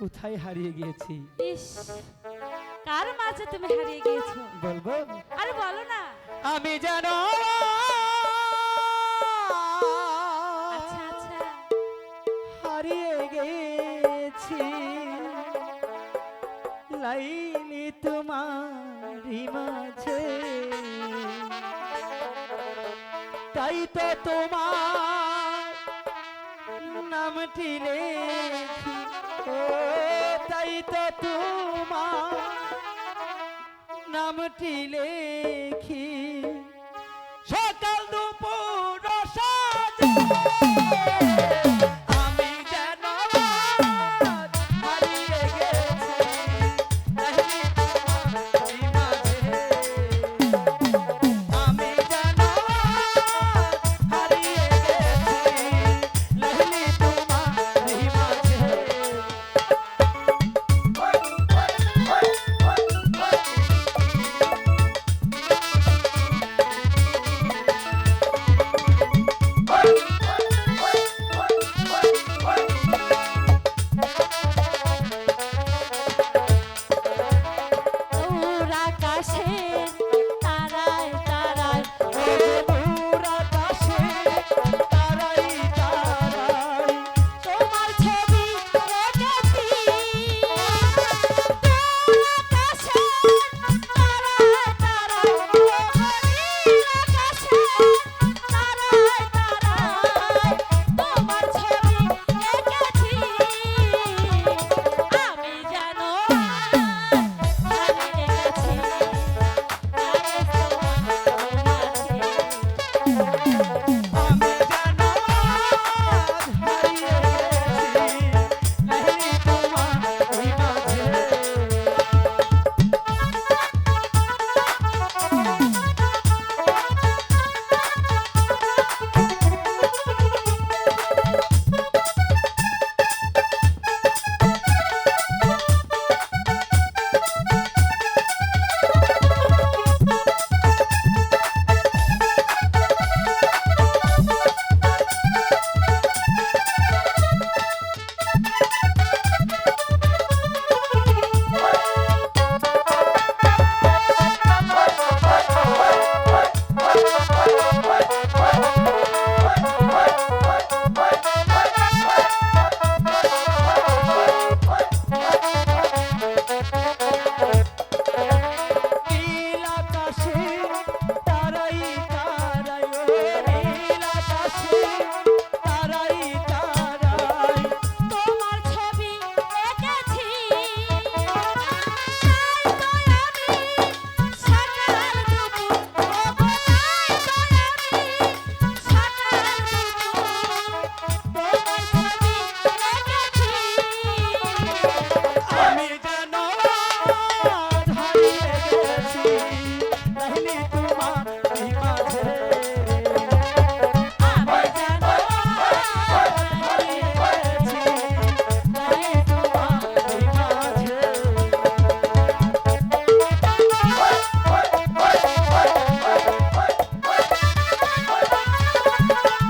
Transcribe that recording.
কোথায় হারিয়ে গিয়েছি? ইস কার মাঝে তুমি হারিয়ে গিয়েছো? বলব? আরে বলো না। আমি জানো। আচ্ছা আচ্ছা। হারিয়ে গেছি লাইলি তোমারি মাঝে। তাই তো তোমার নামটি লেখি ও তাই তো তোমার নামটি লেখি সকাল দুপুর সাজে